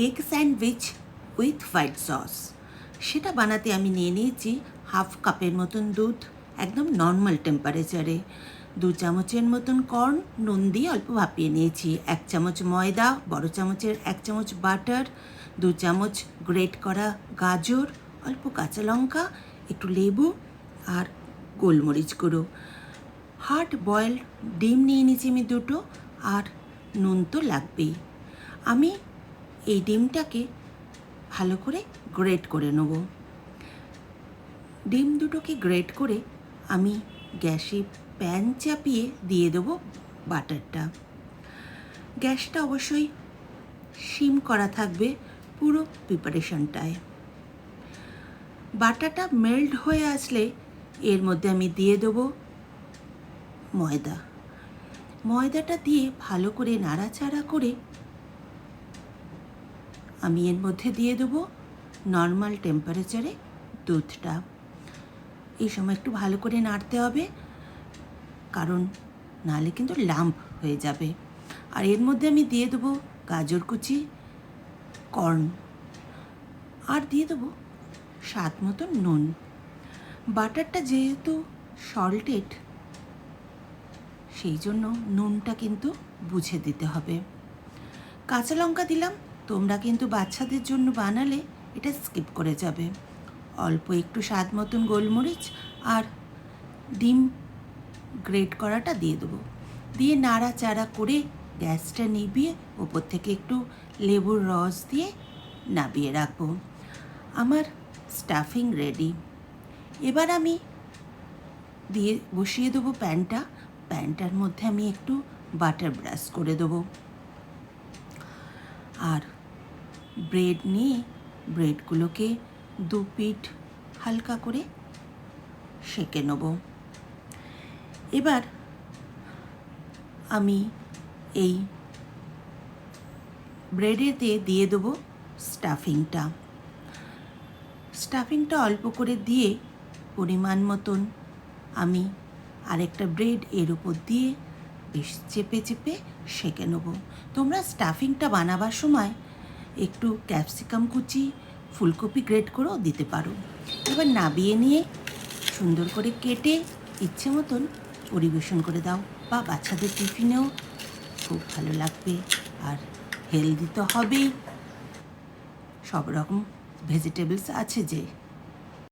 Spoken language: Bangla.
Egg sandwich with white sauce সেটা বানাতে আমি নিয়ে নিয়েছি হাফ কাপের মতন দুধ, একদম নর্মাল টেম্পারেচারে দু চামচের মতন কর্ন নুন দিয়ে অল্প ভাপিয়ে নিয়েছি। এক চামচ ময়দা, বড় চামচের এক চামচ বাটার দু চামচ গ্রেট করা গাজর, অল্প কাঁচা লঙ্কা, একটু লেবু আর গোলমরিচ গুঁড়ো। হার্ড বয়েল ডিম নিয়ে নিয়েছি আমি দুটো আর নুন তো লাগবেই। আমি এই ডিমটাকে ভালো করে গ্রেট করে নেব। ডিম দুটোকে গ্রেট করে আমি গ্যাসে প্যান চাপিয়ে দিয়ে দেবো বাটারটা। গ্যাসটা অবশ্যই সিম করা থাকবে পুরো প্রিপারেশনটায়। বাটাটা মেল্ট হয়ে আসলে এর মধ্যে আমি দিয়ে দেবো ময়দা। ময়দাটা দিয়ে ভালো করে নাড়াচাড়া করে আমি এর মধ্যে দিয়ে দেবো নর্মাল টেম্পারেচারে দুধটা। এই সময় একটু ভালো করে নাড়তে হবে, কারণ নাহলে কিন্তু লাম্প হয়ে যাবে। আর এর মধ্যে আমি দিয়ে দেবো গাজর কুচি কর্ন আর দিয়ে দেবো স্বাদ মতো নুন। বাটারটা যেহেতু সল্টেড সেই জন্য নুনটা কিন্তু বুঝে দিতে হবে। কাঁচা লঙ্কা দিলাম তোমরা কিন্তু বাচ্চাদের জন্য বানালে এটা স্কিপ করে যাবে। অল্প একটু স্বাদ মতন গোলমরিচ আর ডিম গ্রেট করাটা দিয়ে দেবো। দিয়ে নাড়াচাড়া করে গ্যাসটা নিভিয়ে ওপর থেকে একটু লেবুর রস দিয়ে নাবিয়ে রাখব। আমার স্টাফিং রেডি। এবার আমি দিয়ে বসিয়ে দেবো প্যানটা। প্যানটার মধ্যে আমি একটু বাটার ব্রাশ করে দেবো। আর ব্রেড নিয়ে ব্রেডগুলোকে দু পিঠ হালকা করে সেঁকে নেব। এবার আমি এই ব্রেডেতে দিয়ে দেবো স্টাফিংটা। স্টাফিংটা অল্প করে দিয়ে পরিমাণ মতন আমি আরেকটা ব্রেড এর উপর দিয়ে বেশ চেপে চেপে সেঁকে নেব। তোমরা স্টাফিংটা বানাবার সময় একটু ক্যাপসিকাম কুচি, ফুলকপি গ্রেট করেও দিতে পারো। এবার নাবিয়ে নিয়ে সুন্দর করে কেটে ইচ্ছে মতন পরিবেশন করে দাও বা বাচ্চাদের টিফিনেও খুব ভালো লাগবে আর হেলদি তো হবেই। সব রকম ভেজিটেবলস আছে যে